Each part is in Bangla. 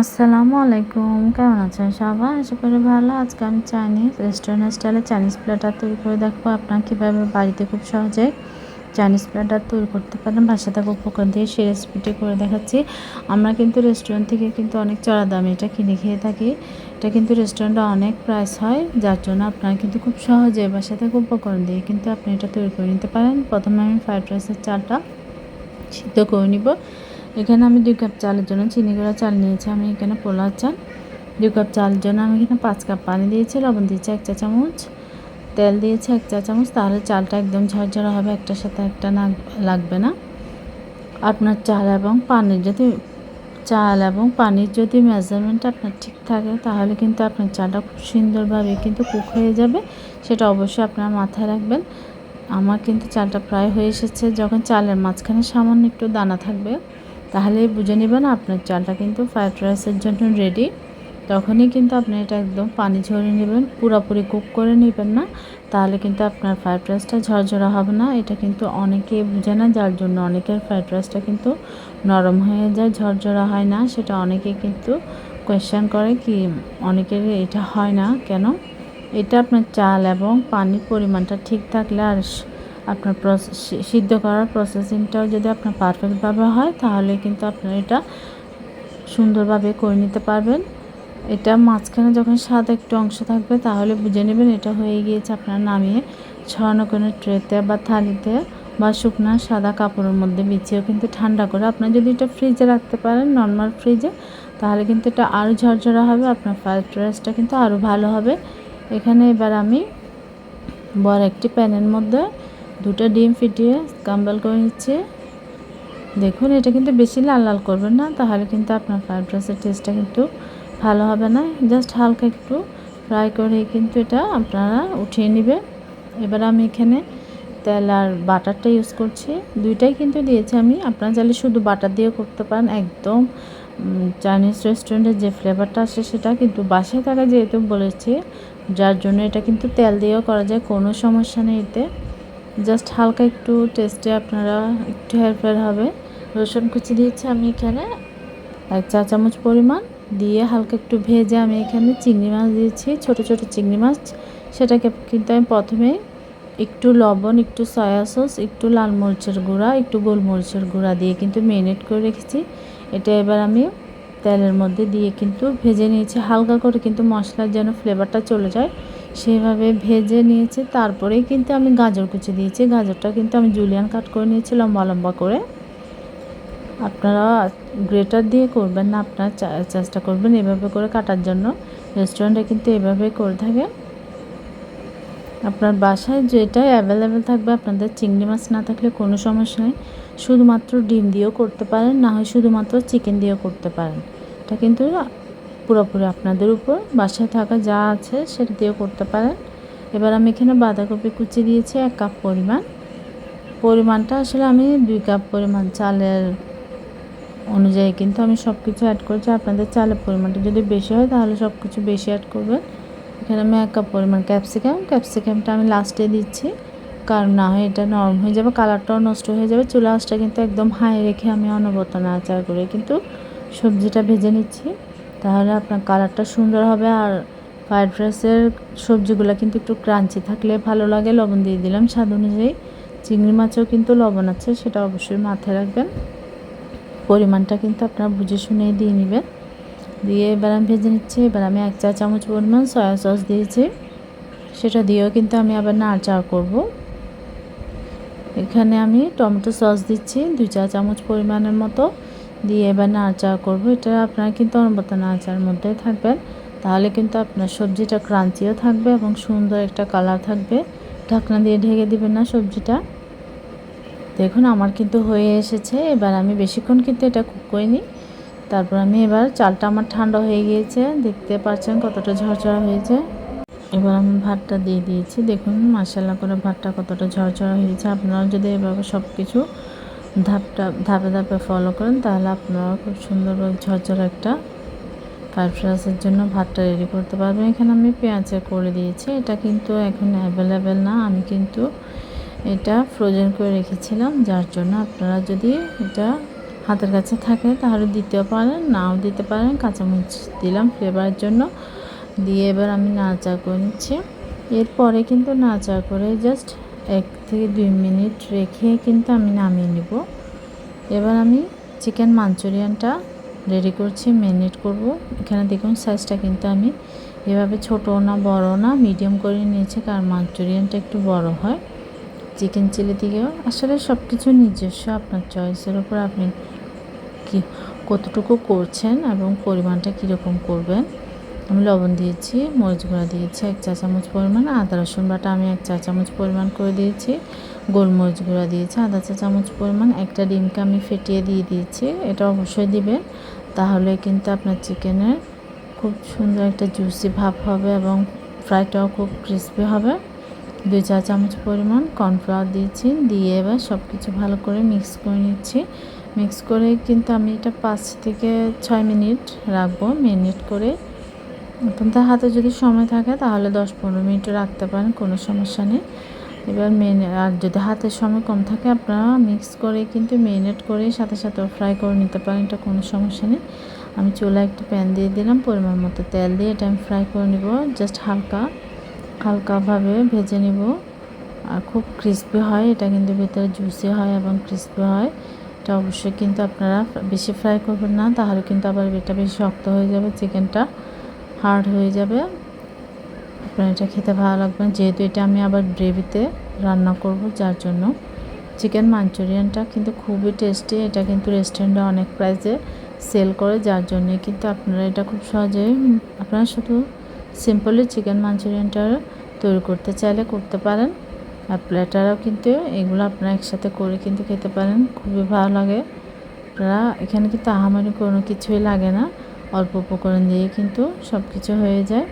আসসালামু আলাইকুম। কেমন আছেন সবাই? আশা করি ভালো। আজকে আমি চাইনিজ রেস্টুরেন্ট স্টাইলে চাইনিজ প্লেটার তৈরি করে দেখব। আপনার কীভাবে বাড়িতে খুব সহজে চাইনিজ প্লেটার তৈরি করতে পারেন বাসা থেকে উপকরণ দিয়ে সেই রেসিপিটি করে দেখাচ্ছি। আমরা কিন্তু রেস্টুরেন্ট থেকে কিন্তু অনেক চড়া দামে এটা কিনে খেয়ে থাকি। এটা কিন্তু রেস্টুরেন্টে অনেক প্রাইস হয়। যার জন্য আপনারা কিন্তু খুব সহজে বাসা থেকে উপকরণ দিয়ে কিন্তু আপনি এটা তৈরি করে নিতে পারেন। প্রথমে আমি ফ্রাইড রাইসের চালটা সিদ্ধ করে নিব। এখানে আমি দুই কাপ চালের জন্য চিনি গুঁড়া চাল নিয়েছি। আমি এখানে পোলাও চাল, দুই কাপ চালের জন্য আমি এখানে পাঁচ কাপ পানি দিয়েছি, লবণ দিয়েছি এক চা চামচ। তেল দিয়েছি এক চা চামচ, তাহলে চালটা একদম ঝরঝরা হবে, একটার সাথে একটা না লাগবে না। আপনার চাল এবং পানির যদি, চাল এবং পানির যদি মেজারমেন্ট আপনার ঠিক থাকে, তাহলে কিন্তু আপনার চালটা খুব সুন্দরভাবে কিন্তু কুক হয়ে যাবে। সেটা অবশ্যই আপনার মাথায় রাখবেন। আমার কিন্তু চালটা প্রায় হয়ে এসেছে। যখন চালের মাঝখানে সামান্য একটু দানা থাকবে তাহলেই বুঝে নেবেন আপনার চালটা কিন্তু ফ্রাইড রাইসের জন্য রেডি তখনই কিন্তু আপনি এটা একদম পানি ঝরিয়ে নেবেন, পুরোপুরি কুক করে নেবেন না। তাহলে কিন্তু আপনার ফ্রাইড রাইসটা ঝরঝরা হবে না। এটা কিন্তু অনেকে বুঝে না, যার জন্য অনেকের ফ্রাইড রাইসটা কিন্তু নরম হয়ে যায়, ঝরঝরা হয় না। সেটা অনেকে কিন্তু কোয়েশ্চেন করে কি অনেকের এটা হয় না। কেন? এটা আপনার চাল এবং পানির পরিমাণটা ঠিক থাকলে আর আপনার সিদ্ধ করার প্রসেসিংটাও যদি আপনার পারফেক্টভাবে হয়, তাহলে কিন্তু আপনার এটা সুন্দরভাবে করে নিতে পারবেন। এটা মাঝখানে যখন সাদা একটু অংশ থাকবে, তাহলে বুঝে নেবেন এটা হয়ে গিয়েছে আপনার নামিয়ে ছড়ানো কোনো ট্রেতে বা থালিতে বা শুকনো সাদা কাপড়ের মধ্যে বিছিয়েও কিন্তু ঠান্ডা করে আপনার যদি এটা ফ্রিজে রাখতে পারেন নর্মাল ফ্রিজে তাহলে কিন্তু এটা আরও ঝরঝরা হবে, আপনার ফ্রাইড রাইসটা কিন্তু আরও ভালো হবে। এখানে এবার আমি বড় একটি প্যানের মধ্যে দুটো ডিম ফিটিয়ে কাম্বাল করে নিচ্ছে। দেখুন, এটা কিন্তু বেশি লাল লাল করবেন না, তাহলে কিন্তু আপনার ফ্রাইড রাইসের টেস্টটা কিন্তু ভালো হবে না। জাস্ট হালকা একটু ফ্রাই করে কিন্তু এটা আপনারা উঠিয়ে নেবেন। এবার আমি এখানে তেল আর বাটারটা ইউজ করছি। দুইটাই কিন্তু দিয়েছি আমি। আপনারা চাইলে শুধু বাটার দিয়েও করতে পারেন। একদম চাইনিজ রেস্টুরেন্টের যে ফ্লেভারটা আসে সেটা কিন্তু বাসায় থাকা যেহেতু বলেছি, যার জন্য এটা কিন্তু তেল দিয়েও করা যায়, কোনো সমস্যা নেই এতে। জাস্ট হালকা একটু টেস্টে আপনারা একটু হেরফের হবে। রসুন কুচি দিয়েছি আমি এখানে, এক চা চামচ পরিমাণ। দিয়ে হালকা একটু ভেজে আমি এখানে চিংড়ি মাছ দিয়েছি, ছোট ছোট চিংড়ি মাছ। সেটাকে কিন্তু আমি প্রথমে একটু লবণ, একটু সয়া সস একটু লাল মরিচের গুঁড়া, একটু গোলমরিচের গুঁড়া দিয়ে কিন্তু মেরিনেট করে রেখেছি। এটা এবার আমি তেলের মধ্যে দিয়ে কিন্তু ভেজে নিয়েছি। হালকা করে কিন্তু মশলার যেন ফ্লেভারটা চলে যায় সেভাবে ভেজে নিয়েছি, তারপরেই কিন্তু আমি গাজর কুচি দিয়েছি। গাজরটা কিন্তু আমি জুলিয়ান কাট করে নিয়েছি লম্বা লম্বা করে। আপনারা গ্রেটার দিয়ে করবেন না, আপনারা চেষ্টা করবেন এভাবে করে কাটার জন্য। রেস্টুরেন্টে কিন্তু এভাবেই করে থাকে আপনার বাসায় যেটাই অ্যাভেলেবেল থাকবে, আপনাদের চিংড়ি মাছ না থাকলে কোনো সমস্যা নেই। শুধুমাত্র ডিম দিয়েও করতে পারেন, না হয় শুধুমাত্র চিকেন দিয়েও করতে পারেন। এটা কিন্তু পুরোপুরি আপনাদের উপর। বাসায় থাকা যা আছে সেটা দিয়েও করতে পারেন। এবার আমি এখানে বাঁধাকপি কুচি দিয়েছি এক কাপ পরিমাণ। পরিমাণটা আসলে আমি দুই কাপ পরিমাণ চালের অনুযায়ী কিন্তু আমি সব কিছু অ্যাড করছি। আপনাদের চালের পরিমাণটা যদি বেশি হয় তাহলে সব কিছু বেশি অ্যাড করবেন। এখানে আমি এক কাপ পরিমাণ ক্যাপসিকাম ক্যাপসিকামটা আমি লাস্টে দিচ্ছি। কারণ না হয় এটা নরম হয়ে যাবে কালারটাও নষ্ট হয়ে যাবে। চুলা কিন্তু একদম হাই রেখে আমি অনবরত নাড়াচাড়া করে কিন্তু সবজিটা ভেজে নিচ্ছি। তাহলে আপনার কালারটা সুন্দর হবে আর ফ্রাইড রাইসের সবজিগুলো কিন্তু একটু ক্রাঞ্চি থাকলে ভালো লাগে। লবণ দিয়ে দিলাম স্বাদ অনুযায়ী। চিংড়ি মাছেও কিন্তু লবণ আছে, সেটা অবশ্যই মাথায় রাখবেন। পরিমাণটা কিন্তু আপনারা বুঝে শুনেই দিয়ে নেবেন। দিয়ে এবার আমি ভেজে নিচ্ছি। এবার আমি এক চা চামচ পরিমাণ সয়া সস দিয়েছি। সেটা দিয়েও কিন্তু আমি আবার নাড়াচাড়া করব। এখানে আমি টমেটো সস দিচ্ছি, দুই চা চামচ পরিমাণের মতো। দিয়ে এবার নাড়াচাড়া করব। এটা আপনারা কিন্তু অনবত নাড়াচাড়ার মধ্যেই থাকবেন। তাহলে কিন্তু আপনার সবজিটা ক্রাঞ্চিও থাকবে এবং সুন্দর একটা কালার থাকবে। ঢাকনা দিয়ে ঢেকে দিবেন না সবজিটা। দেখুন, আমার কিন্তু হয়ে এসেছে। এবার আমি বেশিক্ষণ কিন্তু এটা কুক করিনি তারপর আমি এবার চালটা আমার ঠান্ডা হয়ে গিয়েছে। দেখতে পাচ্ছেন কতটা ঝরঝরা হয়েছে। এবার আমি ভাতটা দিয়ে দিয়েছি। দেখুন মশলা করে ভাতটা কতটা ঝরঝরা হয়েছে। আপনারা যদি এভাবে সব কিছু ধাপটা, ধাপে ধাপে ফলো করেন, তাহলে আপনারা খুব সুন্দরভাবে ঝরঝর একটা ফ্রাইড রাইসের জন্য ভাতটা রেডি করতে পারবেন। এখানে আমি পেঁয়াজে করে দিয়েছি, এটা কিন্তু এখন অ্যাভেলেবেল না। আমি কিন্তু এটা ফ্রোজেন করে রেখেছিলাম, যার জন্য আপনারা যদি এটা হাতের কাছে থাকে তাহলে দিতেও পারেন, নাও দিতে পারেন। কাঁচামরিচ দিলাম ফ্লেভারের জন্য, দিয়ে এবার আমি নাচা করে নিচ্ছি। এরপরে কিন্তু নাচা করে জাস্ট এক থেকে দুই মিনিট রেখে কিন্তু আমি নামিয়ে নিব। এবার আমি চিকেন মাঞ্চুরিয়ানটা রেডি করছি, ম্যারিনেট করব। এখানে দেখুন সাইজটা কিন্তু আমি এভাবে ছোটো না বড় না, মিডিয়াম করে নিয়েছি, কারণ মাঞ্চুরিয়ানটা একটু বড় হয়। চিকেন চিলি থেকেও আসলে সব কিছু নিজস্ব, আপনার চয়েসের উপর আপনি কি, কতটুকু করছেন এবং পরিমাণটা কীরকম করবেন। আমি লবণ দিয়েছি, মরিচ গুঁড়া দিয়েছি, এক চা চামচ পরিমাণ, আদা, রসুন বাটা আমি এক চা চামচ পরিমাণ করে দিয়েছি, গোলমরিচ গুঁড়া দিয়েছি আধা চা চামচ পরিমাণ, একটা ডিমকে আমি ফেটিয়ে দিয়ে দিয়েছি, এটা অবশ্যই দিবেন, তাহলে কিন্তু আপনার চিকেনের খুব সুন্দর একটা জুসি ভাব হবে এবং ফ্রাইটাও খুব ক্রিসপি হবে, দুই চা চামচ পরিমাণ কর্নফ্লাওয়ার দিয়েছি, দিয়ে এবার সব কিছু ভালো করে মিক্স করে নিচ্ছি, মিক্স করে কিন্তু আমি এটা পাঁচ থেকে ছয় মিনিট রাখব মিনিট করে আপনাদের হাতে যদি সময় থাকে, তাহলে দশ পনেরো মিনিটও রাখতে পারেন, কোনো সমস্যা নেই। এবার মেন আর যদি হাতের সময় কম থাকে, আপনারা মিক্স করে কিন্তু মেরিনেট করে সাথে সাথে ফ্রাই করে নিতে পারেন, এটা কোনো সমস্যা নেই। আমি চুলায় একটু প্যান দিয়ে দিলাম, পরিমাণ মতো তেল দিয়ে এটা আমি ফ্রাই করে নিব। জাস্ট হালকা, হালকাভাবে ভেজে নিব। আর খুব ক্রিস্পি হয়, এটা কিন্তু ভেতরে জুসি হয় এবং ক্রিস্পি হয়। এটা অবশ্যই কিন্তু আপনারা বেশি ফ্রাই করবেন না, তাহলে কিন্তু আবার এটা বেশি শক্ত হয়ে যাবে চিকেনটা হার্ড হয়ে যাবে। আপনার এটা খেতে ভালো লাগবে যেহেতু এটা আমি আবার গ্রেভিতে রান্না করব, যার জন্য চিকেন মাঞ্চুরিয়ানটা কিন্তু খুবই টেস্টি। এটা কিন্তু রেস্টুরেন্টে অনেক প্রাইসে সেল করে, যার জন্য কিন্তু আপনারা এটা খুব সহজে, আপনারা শুধু সিম্পলি চিকেন মাঞ্চুরিয়ানটা তৈরি করতে চাইলে করতে পারেন। আর প্লেটারও কিন্তু এগুলো আপনারা একসাথে করে কিন্তু খেতে পারেন। খুবই ভালো লাগে। আপনারা, এখানে কিন্তু আহামারি কোনো কিছুই লাগে না। অল্প উপকরণ দিয়ে কিন্তু সব কিছু হয়ে যায়।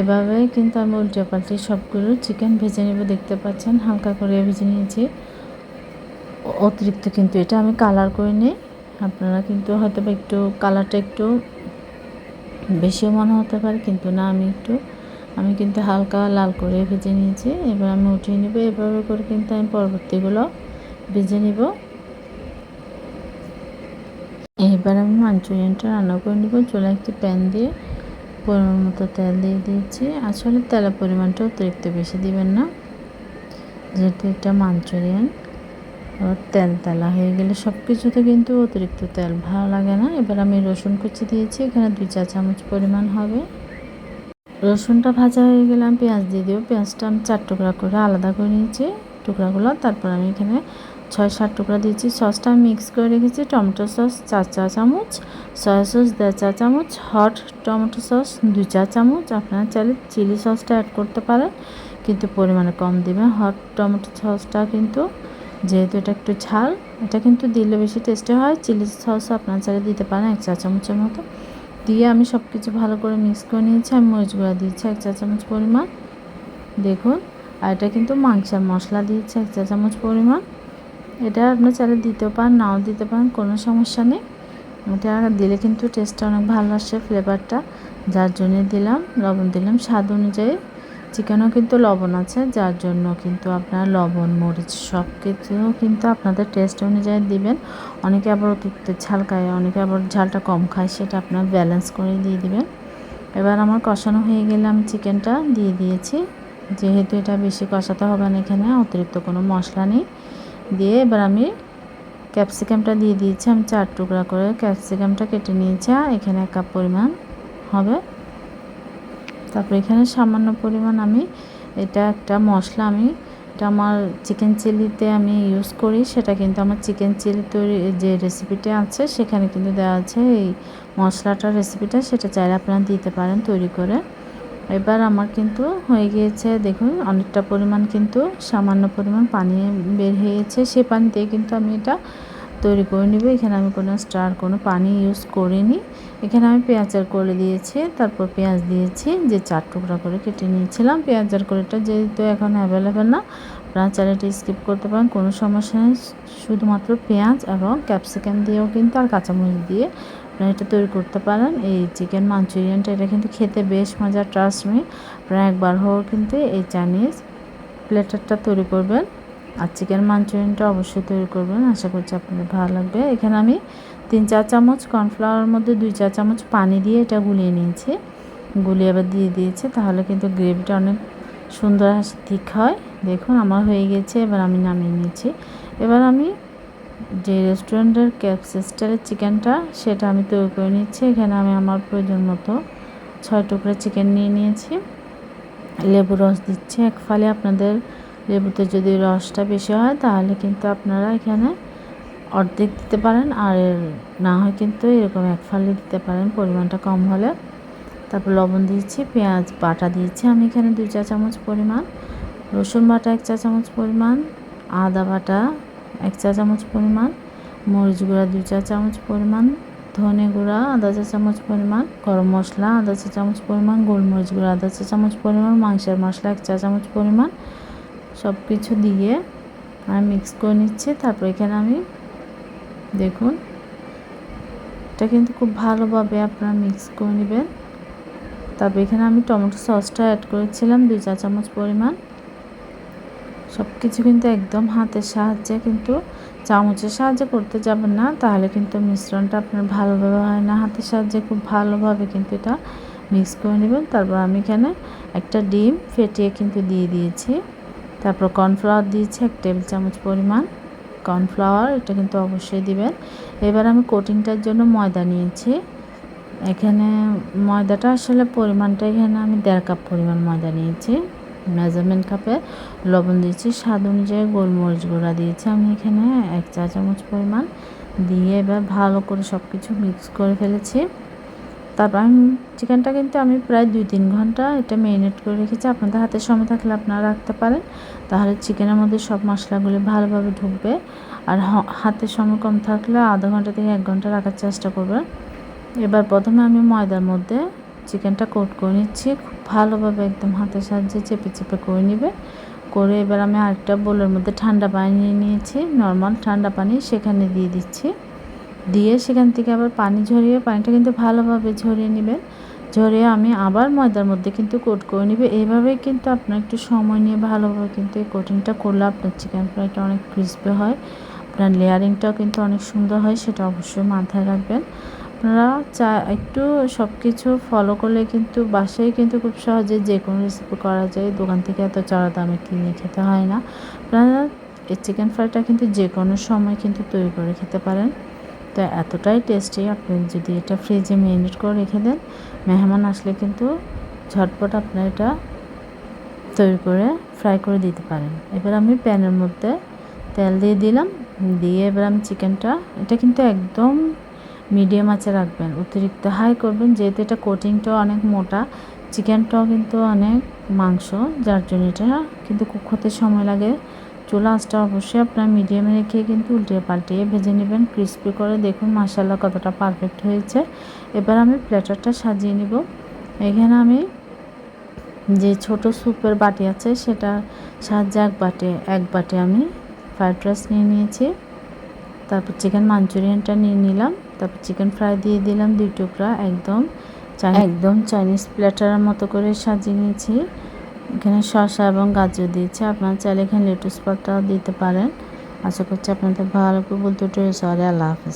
এভাবে কিন্তু আমি উল্টে পাল্টে সবগুলো চিকেন ভেজে নেব, দেখতে পাচ্ছেন? হালকা করে ভেজে নিয়েছি। অতিরিক্ত কিন্তু এটা আমি কালার করে নিই। আপনারা কিন্তু হয়তো বা একটু কালারটা একটু বেশিও মনে হতে পারে, কিন্তু না, আমি একটু, আমি কিন্তু হালকা লাল করে ভেজে নিয়েছি। এবার আমি উঠিয়ে নেব। এভাবে করে কিন্তু আমি পরবর্তীগুলো ভেজে নিব। এবার আমি মাঞ্চুরিয়ানটা রান্না করে নেব। চলে একটি প্যান দিয়ে পরিমাণ মতো তেল দিয়ে দিয়েছি। আসলে তেলের পরিমাণটা অতিরিক্ত বেশি দিবেন না, যেহেতু এটা মাঞ্চুরিয়ান। তেল তেলা হয়ে গেলে সব কিছুতে কিন্তু অতিরিক্ত তেল ভালো লাগে না। এবার আমি রসুন কুচি দিয়েছি, এখানে দুই চা চামচ পরিমাণ হবে। রসুনটা ভাজা হয়ে গেলে আমি পেঁয়াজ দিয়ে দেবো। পেঁয়াজটা আমি চার টুকরা করে আলাদা করে নিয়েছি। টুকরাগুলো তারপর আমি এখানে ছয় সাত টুকরা দিয়েছি। সসটা মিক্স করে রেখেছি। টমেটো সস চার চা চামচ সয়া সস দেড় চা চামচ হট টমেটো সস দু চা চামচ। আপনারা চাইলে চিলি সসটা অ্যাড করতে পারেন, কিন্তু পরিমাণে কম দেবেন। হট টমেটো সসটা কিন্তু যেহেতু এটা একটু ঝাল, এটা কিন্তু দিলে বেশি টেস্টে হয়। চিলি সস আপনারা চাইলে দিতে পারেন এক চা চামচের মতো। দিয়ে আমি সব কিছু ভালো করে মিক্স করে নিয়েছি। আমি মরিচ গুঁড়া দিয়েছি এক চা চামচ পরিমাণ। দেখুন, আর এটা কিন্তু মাংসের মশলা দিয়েছি এক চা চামচ পরিমাণ। এটা আপনি চাইলে দিতেও পারেন, নাও দিতে পারেন, কোনো সমস্যা নেই। এটা দিলে কিন্তু টেস্টটা অনেক ভালো আসে ফ্লেভারটা যার জন্যে দিলাম, লবণ দিলাম। স্বাদ অনুযায়ী চিকেনও কিন্তু লবণ আছে, যার জন্য কিন্তু আপনার লবণ, মরিচ সব কিছু কিন্তু আপনাদের টেস্ট অনুযায়ী দিবেন। অনেকে আবার অতিরিক্ত ঝাল খায়, অনেকে আবার ঝালটা কম খায়, সেটা আপনার ব্যালেন্স করে দিয়ে দিবেন। এবার আমার কষানো হয়ে গেলে আমি চিকেনটা দিয়ে দিয়েছি। যেহেতু এটা বেশি কষাতে হবে না এখানে, অতিরিক্ত কোনো মশলা নেই। দিয়ে এবার আমি ক্যাপসিকামটা দিয়ে দিয়েছি। আমি চার টুকরা করে ক্যাপসিকামটা কেটে নিয়েছি এখানে এক কাপ পরিমাণ হবে। তারপর এখানে সামান্য পরিমাণ আমি এটা একটা মশলা আমি, এটা আমার চিকেন চিলিতে আমি ইউজ করি। সেটা কিন্তু আমার চিকেন চিলি তৈরি যে রেসিপিটা আছে, সেখানে কিন্তু দেওয়া আছে এই মশলাটার রেসিপিটা সেটা চাইলে আপনারা দিতে পারেন তৈরি করে। এবার আমার কিন্তু হয়ে গিয়েছে, দেখুন, অনেকটা পরিমাণ কিন্তু, সামান্য পরিমাণ পানি বের হয়েছে সে পানি দিয়ে কিন্তু আমি এটা তৈরি করে নেব। এখানে আমি কোনো স্টার, কোনো পানি ইউজ করিনি। এখানে আমি পেঁয়াজের করে দিয়েছি, তারপর পেঁয়াজ দিয়েছি, যে চার টুকরা করে কেটে নিয়েছিলাম। পেঁয়াজের করেটা যেহেতু এখন অ্যাভেলেবেল না, আপনারা চাইলে স্কিপ করতে পারেন, কোনো সমস্যা নেই। শুধুমাত্র পেঁয়াজ এবং ক্যাপসিকাম দিয়েও কিন্তু, আর কাঁচামরিচ দিয়ে আপনারা এটা তৈরি করতে পারেন। এই চিকেন মাঞ্চুরিয়ানটা এটা কিন্তু খেতে বেশ মজা ট্রাস্ট মি আপনারা একবার হোক কিন্তু এই চাইনিজ প্লেটারটা তৈরি করবেন। আর চিকেন মাঞ্চুরিয়ানটা অবশ্যই তৈরি করবেন। আশা করছি আপনাদের ভালো লাগবে। এখানে আমি তিন চার চামচ কর্নফ্লাওয়ারের মধ্যে দুই চার চামচ পানি দিয়ে এটা গুলিয়ে নিয়েছি। গুলিয়ে আবার দিয়ে দিয়েছি, তাহলে কিন্তু গ্রেভিটা অনেক সুন্দর ঠিক হয়। দেখুন, আমার হয়ে গেছে, এবার আমি নামিয়ে নিয়েছি। এবার আমি যে রেস্টুরেন্টের ক্যাপস স্টাইলের চিকেনটা, সেটা আমি তৈরি করে নিচ্ছি। এখানে আমি আমার প্রয়োজন মতো ছয় টুকরো চিকেন নিয়ে নিয়েছি। লেবু রস দিচ্ছি এক ফালে। আপনাদের লেবুতে যদি রসটা বেশি হয়, তাহলে কিন্তু আপনারা এখানে অর্ধেক দিতে পারেন, আর না হয় কিন্তু এরকম এক ফালে দিতে পারেন, পরিমাণটা কম হলে। তারপর লবণ দিয়েছি পেঁয়াজ বাটা দিয়েছি আমি এখানে দুই চা চামচ পরিমাণ, রসুন বাটা এক চা চামচ পরিমাণ, আদা বাটা এক চা চামচ পরিমাণ, মরিচ গুঁড়া দুই চা চামচ পরিমাণ, ধনে গুঁড়া আধা চা চামচ পরিমাণ, গরম মশলা আধা চা চামচ পরিমাণ, গোলমরিচ গুঁড়া আধা চা চামচ পরিমাণ, মাংসের মশলা এক চা চামচ পরিমাণ। সব কিছু দিয়ে আমি মিক্স করে নিচ্ছি। তারপর এখানে আমি দেখুন, এটা কিন্তু খুব ভালোভাবে আপনারা মিক্স করে নেবেন। তারপর এখানে আমি টমেটো সসটা অ্যাড করেছিলাম, দুই চা চামচ পরিমাণ। সব কিছু কিন্তু একদম হাতের সাহায্যে কিন্তু চামচের সাহায্যে করতে যাবেন না। তাহলে কিন্তু মিশ্রণটা আপনার ভালোভাবে হয় না। হাতের সাহায্যে খুব ভালোভাবে কিন্তু এটা মিক্স করে নেবেন। তারপর আমি এখানে একটা ডিম ফেটিয়ে কিন্তু দিয়ে দিয়েছি। তারপর কর্নফ্লাওয়ার দিয়েছি এক টেবিল চামচ পরিমাণ কর্নফ্লাওয়ার এটা কিন্তু অবশ্যই দিবেন। এবার আমি কোটিংটার জন্য ময়দা নিয়েছি। এখানে ময়দাটা আসলে পরিমাণটা এখানে আমি দেড় কাপ পরিমাণ ময়দা নিয়েছি। মেজারমেন্ট কাপে লবণ দিয়েছি, স্বাদ অনুযায়ী গোলমরিচ গুঁড়া দিয়েছি আমি এখানে, এক চা চামচ পরিমাণ। দিয়ে এবার ভালো করে সব কিছু মিক্স করে ফেলেছি। তারপর আমি চিকেনটা কিন্তু আমি প্রায় দুই তিন ঘণ্টা এটা ম্যারিনেট করে রেখেছি। আপনাদের হাতে সময় থাকলে আপনারা রাখতে পারেন। তাহলে চিকেনের মধ্যে সব মশলাগুলি ভালোভাবে ঢুকবে। আর হাতে সময় কম থাকলে আধা ঘণ্টা থেকে এক ঘণ্টা রাখার চেষ্টা করবেন। এবার প্রথমে আমি ময়দার মধ্যে চিকেনটা কোট করে নিচ্ছি, খুব ভালোভাবে একদম হাতের সাহায্যে চেপে চেপে করে নিবে। করে এবার আমি আরেকটা বোলের মধ্যে ঠান্ডা পানি নিয়ে নিয়েছি, নর্মাল ঠান্ডা পানি সেখানে দিয়ে দিচ্ছি। দিয়ে সেখান থেকে আবার পানি ঝরিয়ে, পানিটা কিন্তু ভালোভাবে ঝরিয়ে নেবেন। ঝরিয়ে আমি আবার ময়দার মধ্যে কিন্তু কোট করে নিবে। এইভাবেই কিন্তু আপনার একটু সময় নিয়ে ভালোভাবে কিন্তু এই কোটিংটা করলে আপনার চিকেন ফ্রাইটা অনেক ক্রিসপি হয়। আপনার লেয়ারিংটাও কিন্তু অনেক সুন্দর হয়, সেটা অবশ্যই মাথায় রাখবেন। আপনারা চা, একটু সব কিছু ফলো করলে কিন্তু বাসায় কিন্তু খুব সহজে যে কোনো রেসিপি করা যায়। দোকান থেকে এত চড়া দামে কিনে খেতে হয় না। আপনারা এই চিকেন ফ্রাইটা কিন্তু যে কোনো সময় কিন্তু তৈরি করে খেতে পারেন। তো এতটাই টেস্টি আপনি যদি এটা ফ্রিজে ম্যারিনেট করে রেখে দেন, মেহমান আসলে কিন্তু ঝটপট আপনার এটা তৈরি করে ফ্রাই করে দিতে পারেন। এবার আমি প্যানের মধ্যে তেল দিয়ে দিলাম। দিয়ে এবার আমি চিকেনটা এটা কিন্তু একদম মিডিয়াম আঁচে রাখবেন। অতিরিক্ত হাই করবেন, যেহেতু এটা কোটিংটাও অনেক মোটা চিকেনটাও কিন্তু অনেক মাংস, যার জন্য এটা কিন্তু হতে সময় লাগে। চুলা আঁচটা অবশ্যই আপনার মিডিয়ামে রেখে কিন্তু উল্টিয়ে পাল্টিয়ে ভেজে নেবেন ক্রিস্পি করে দেখুন মাসাল্লা কতটা পারফেক্ট হয়েছে। এবার আমি প্লেটারটা সাজিয়ে নিব। এখানে আমি যে ছোট স্যুপের বাটি আছে, সেটা সাহায্যে এক বাটে এক বাটে আমি ফ্রাইড রাইস নিয়ে নিয়েছি। তারপর চিকেন মাঞ্চুরিয়ানটা নিয়ে নিলাম। তারপর চিকেন ফ্রাই দিয়ে দিলাম দুই টুকরা একদম একদম চাইনিজ প্ল্যাটারের মতো করে সাজিয়ে নিয়েছি। এখানে শসা এবং গাজর দিয়েছি। আপনারা চাইলে এখানে লেটুস পাতাও দিতে পারেন। আশা করছি আপনাদের ভালো বলতে সরি আল্লাহ হাফিজ।